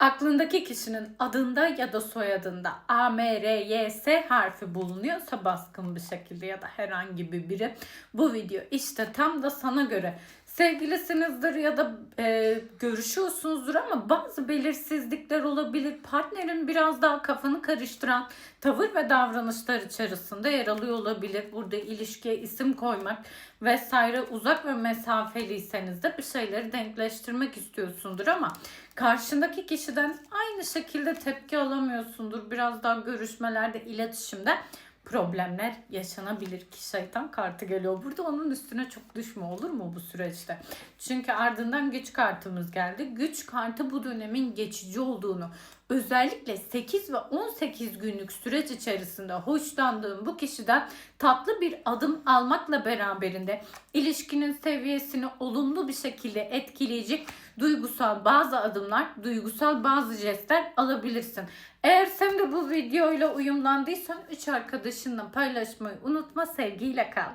Aklındaki kişinin adında ya da soyadında A, M, R, Y, S harfi bulunuyorsa baskın bir şekilde ya da herhangi bir biri. Bu video işte tam da sana göre sevgilisinizdir ya da e, görüşüyorsunuzdur ama bazı belirsizlikler olabilir. Partnerin biraz daha kafanı karıştıran tavır ve davranışlar içerisinde yer alıyor olabilir. Burada ilişkiye isim koymak vesaire uzak ve mesafeliyseniz de bir şeyleri denkleştirmek istiyorsundur ama karşındaki kişiden aynı şekilde tepki alamıyorsundur. Biraz daha görüşmelerde, iletişimde problemler yaşanabilir ki şeytan kartı geliyor. Burada onun üstüne çok düşme olur mu bu süreçte? Çünkü ardından güç kartımız geldi. Güç kartı bu dönemin geçici olduğunu özellikle 8 ve 18 günlük süreç içerisinde hoşlandığım bu kişiden tatlı bir adım almakla beraberinde ilişkinin seviyesini olumlu bir şekilde etkileyecek duygusal bazı adımlar, duygusal bazı jestler alabilirsin. Eğer sen de bu videoyla uyumlandıysan 3 arkadaşınla paylaşmayı unutma. Sevgiyle kal.